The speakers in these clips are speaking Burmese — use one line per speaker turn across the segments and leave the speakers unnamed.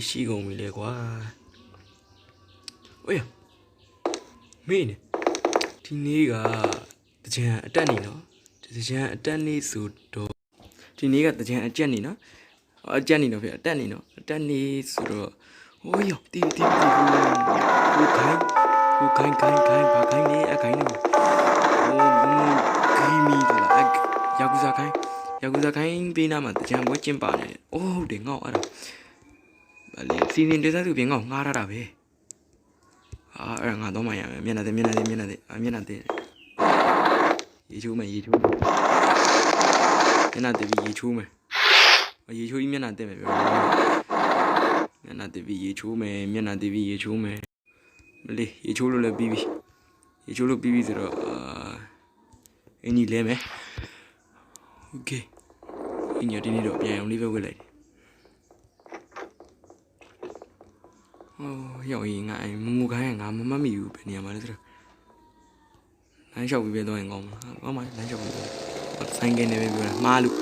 တွေရှိကုန်ပြီလေကွာဝေးမင်းနေဒီနေ့ကတကြံအတက်နေနော်တကြံအတက်နေဆိုတော့ဒီနေ့ကတကြံအကျက်နေနော်အော်အကျက်နေနော်ဖေအတက်နေနော်အတက်နေဆိုတော့ဟိုးယောတီတီတီဟိုခိုင်းဟိုခိုင်းခိုင်းခိုင်းဘာခိုင်းနေအခိုင်းနေဟိုဂီမီလာအယာကူဇာခိုင်းယာကူဇာခိုင်းပေးနာမှာတကြံပွဲကျင်းပါနေတယ်အိုးဟုတ်တယ်ငေါ့အဲ့ဒါဗ လေစီစဉ်တက်စားသူပြင်ကောငားရတာပဲအာအဲ့ဒါငါတော့မှရမယ်မျက်နှာသေးမျက်နှာသေးမျက်နှာသေးအာမျက်နှာသေးရေချိုးမယ်ရေချိုးမယ်မျက်နှာသေးပြီးရေချိုးမယ်ရေချိုးပြီးမျက်နှာသေးမယ်ပြောမျက်နှာသေးပြီးရေချိုးမယ်မျက်နှာသေးပြီးရေချိုးမယ်မလေးရေချိုးလို့လည်းပြီးပြီရေချိုးလို့ပြီးပြီဆိုတော့အာအင်ကြီးလဲမယ်โอเคအင်ကြီးဒီနေ့တော့ပြန်အောင်လေးပဲဝတ်လိုက် ဟိုရောက်ရင်ငါအဲ့မမူခိုင်းကငါမမတ်မိဘူးဘယ်နေရာမှာလဲဆိုတော့လမ်းလျှောက်ပြီးပဲသွားရင်ကောင်းမှာကောင်းပါလမ်းလျှောက်ပြီးတော့ဆိုင်ကနေပဲပြောတာမှားလို့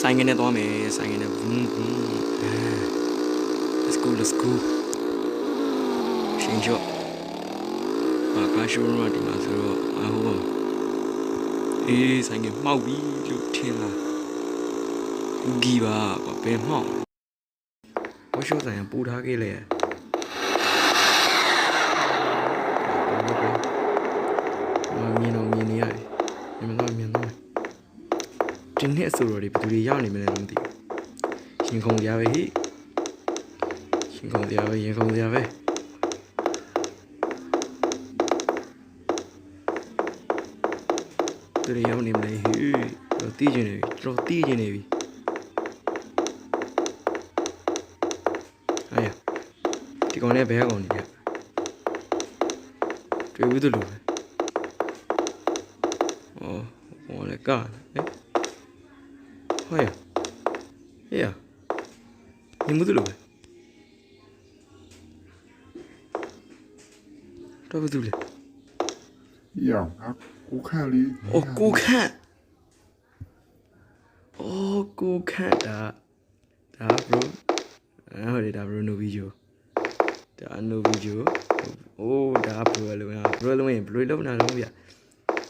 ဆိုင်ကနေသွားမယ်ဆိုင်ကနေဘုံဘုံ let's go let's go ရှင်ကျော်ဘာကရှိုးရဒီမှာဆိုတော့အဟိုအေးဆိုင်ကမှောက်ပြီလို့ထင်လားဘူးကြီးပါကွာဘယ်မှောက်ဝါရှိုးဆိုင်ကပူထားခဲ့လေ မြင်တော့မြင်နေရတယ်မြင်တော့မြင်တော့ဒီနေ့အဆိုတော်တွေဘယ်သူတွေရောက်နေမလဲတော့မသိဘူးရှင်ခုံကြပဲဟိရှင်ခုံကြပဲရင်ခုံကြပဲသူတွေရောက်နေမလဲဟိတော့တီးကျင်နေပြီတော်တီးကျင်နေပြီအေးဒီကောင်နဲ့ဘယ်ကောင်နေလဲတွေ့ဘူးတူလို့ပဲ ဟောလေကာလေဟောရဟေးရနေမှုသလိုပဲတော့ဘူးလေ
ရောင်အကူခန့်လေး
အိုကူခန့်အိုကူခန့်ဒါဒါဘရိုအဲဟိုလေဒါဘရိုနိုဗီဂျိုဒါနိုဗီဂျိုအိုးဒါဘရိုလုံးရဘရိုလုံးရင်ဘရိုလုံးနာလုံးဗျ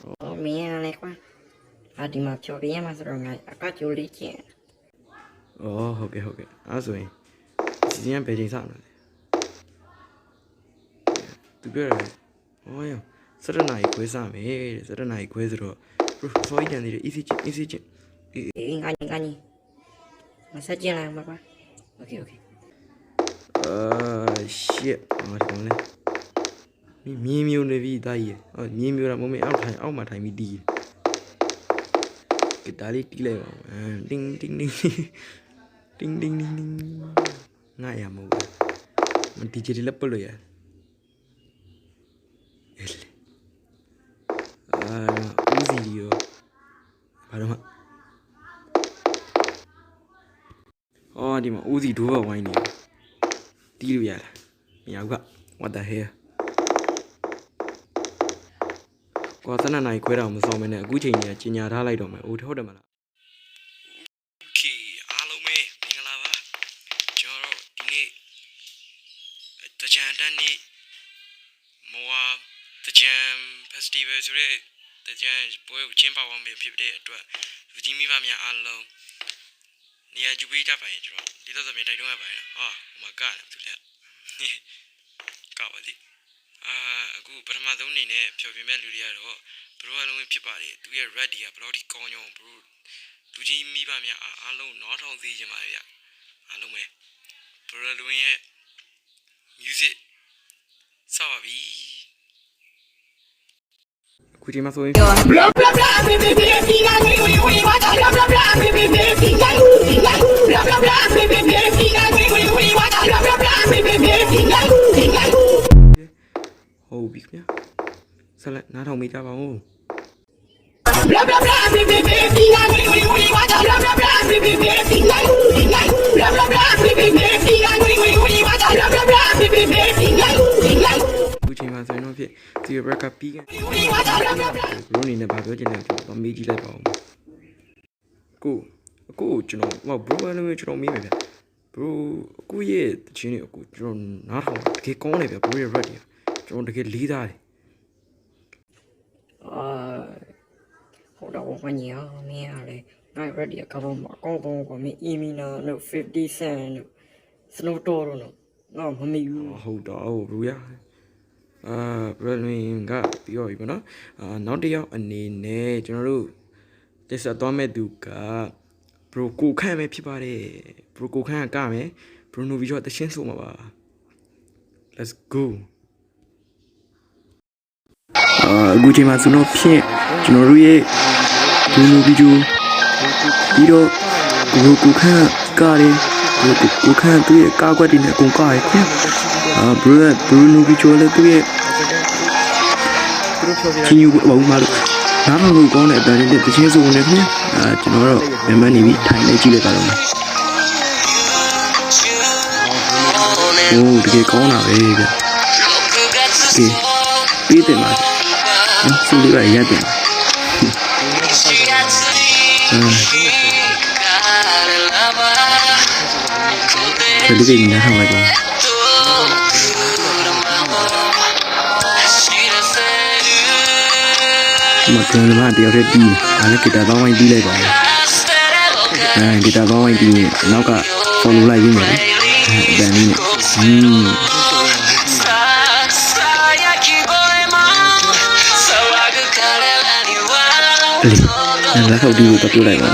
အော်မင်းရလေကွာ အာဒီမှာဖြော်ပြရမှာဆိုတော့ငါအကကြိုးလေးကျင်။
အော်ဟုတ်ကဲ့ဟုတ်ကဲ့။အဲ့ဆိုရင်စီစဉ်ကဘယ်ချိန်စမလဲ။သူပြောတယ်။ဟောရစရနာကြီးခွဲစမယ်တဲ့စရနာကြီးခွဲဆိုတော့ bro စောကြီးတန်သေးတယ် easy ချင်း easy ချင်း။
အေးငါညီငါညီ။မဆက်ကျင်လာမှာကွာ။ Okay okay
အာ shit ဟောဒီကောင်လေမင်းမြင်းမျိုးနေပြီတာကြီးဟောမြင်းမျိုးတော့မမေအောက်ထိုင်အောက်မှာထိုင်ပြီးတီး ကဒါလေးတီးလိုက်ပါဦးအမ်တင်းတင်းတင်းတင်းတင်းတင်းတင်းငါရမဟုတ်ဘူးမတီးချင်လည်းပလို့ရအဲ့လေအာဦးစီဒီရောဘာတော့မအော်ဒီမှာဦးစီဒိုးဘဝိုင်းနေတီးလို့ရလားမရဘူးက what the hell ကွာတနက်နိုင်ခွဲတာမစောင်းမနဲ့အခုချိန်ကြီးကကြီးညာထားလိုက်တော့မယ်အိုးဟုတ်တယ်မလား Okay အားလုံးပဲမင်္ဂလာပါကျွန်တော်တို့ဒီနေ့တကြံတန်းနေ့မော်တကြံ festival ဆိုတဲ့တကြံပွဲကိုကျင်းပအောင်ဖြစ်တဲ့အတွက်လူကြီးမိဘများအားလုံးနေရာယူပေးကြပါရင်ကျွန်တော်ဒီတော့ဆိုမြတိုက်တွန်းရပါရင်ဟာဟိုမှာကတယ်သူလည်းကပါလိ အာအခုပထမဆုံးအနေနဲ့ဖြောပြမဲ့လူတွေကတော့ဘရိုအလုံးဖြစ်ပါတယ်သူရဲ့ red တွေကဘယ်လောက်ထိကောင်းကြောင်းဘရိုလူကြီးမိဘများအားအားလုံးနားထောင်သိကြပါဗျအားလုံးပဲဘရိုလုံးရဲ့ music စပါပြီအခုဒီမှာဆိုရင်
Blah blah blah, baby baby, fina ni ni ni, what blah blah blah, baby baby, fina ni fina ni, blah blah blah, baby baby, fina ni ni ni, what blah blah blah, baby baby, fina ni fina ni.
ဟုတ် ပြီခင်ဗျာဆက်လက်နားထောင်မိကြပါဦး
Blah blah blah, baby baby, fina ni ni ni, what blah blah blah, baby baby, fina ni fina ni, blah blah blah, baby baby, fina ni ni ni, what blah blah blah, baby baby, fina ni fina ni.
အခုချိန်မှာဆိုရင်တော့ဖြစ်ဒီဘက်ကပြီးကန်
What blah blah blah.
ဘရိုအနေနဲ့ဗာပြောချင်တယ်ကျွန်တော်မေးကြည့်လိုက်ပါဦးကိုကိုကျွန်တော်ဟောဘရိုအလုံးကျွန်တော်မေးမယ်ဗျ bro အခုရဲ့တချင်းတွေအခုကျွန်တော်နားထောင်တကယ်ကောင်းတယ်ဗျ bro ရဲ့ rap တွေ ကျွန်တော်တကယ်လေးသားတယ်
အာဟုတ်တော့ဘာညာမင်းရလေငါ ready ကဘာမှအကောင်းဆုံးကမင်း Emina တို့50 Cent တို့ Snow Dogg တို့နော်ငါမမိဘူး
ဟုတ်တော့ bro ရအာ bro လွင်ကပြောပြီပေါ့နော်အာနောက်တစ်ယောက်အနေနဲ့ကျွန်တော်တို့တက်ဆက်သွားမဲ့သူက bro ကိုခန့်ပဲဖြစ်ပါတယ် bro ကိုခန့်ကကမယ် bro novi ကျော်တချင်းဆိုမှာပါ let's go အာအခုချိန်မှာကျွန်တော်ဖြင့်ကျွန်တော်တို့ရဲ့ bro novi ကျော်ပြီးတော့ bro ကိုခန့်ကတယ် bro ကိုခန့်သူ့ရဲ့ကားကွက်တွေနဲ့အကုန်ကားရခင်အာ bro က bro novi ကျော်လည်းသူ့ရဲ့ချင်းယူဘာမှမလုပ်နားထောင်လို့ကောင်းတဲ့အတန်နဲ့တချင်းဆိုနေခင်အာကျွန်တော်တော့မမနေပြီထိုင်နေကြည့်လိုက်ပါတော့မယ်โอ้တကယ်ကောင်းတာပဲဗျဒီပြီးတယ်မှာနော်စီလေးပါရက်တယ်အာဒီကိနေထား လိုက်ပါဒီမှာကျွန်တော်ကတယောက်တည်းပြီးအားလည်းဂီတာကောင်းဝိုင်းပြီးလိုက်ပါမယ်အဲဂီတာကောင်းဝိုင်းပြီးရင်နောက်က follow လိုက်ရင်းမ အဲအတန်လေးနဲ့อืมအဲ့ဒီအဲ့လက်ခေါက်ဒီကိုတော့ပြလိုက်ပါ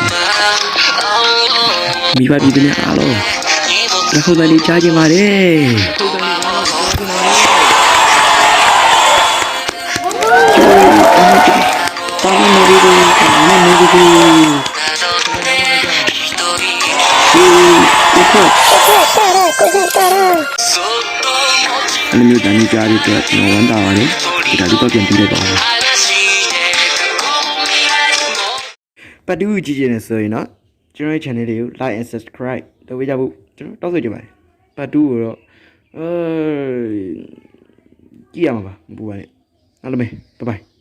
မိဘပြည်သူများအားလုံးလက်ခေါက်တန်လေးချားခြင်းပါတယ်တာမန်မိုဒီကိုတာမန်မိုဒီကိုဒီကိုအဲ့လိုမျိုးတန်ကြီးကြားရတဲ့ကျွန်တော်ဝမ်းသာပါတယ်ဒီဒါလေးတော့ပြန်ပြီးလိုက်ပါဦး ပတ်တူးကြည့်ကြနေဆိုရင်တော့ကျွန်တော်ရဲ့ channel လေးကို like and subscribe လုပ်ပေးကြဖို့ကျွန်တော်တောင်းဆိုချင်ပါတယ်ပတ်တူးကိုတော့အဲကြည့်ရမှာပါမပူပါနဲ့အားလုံးပဲ bye bye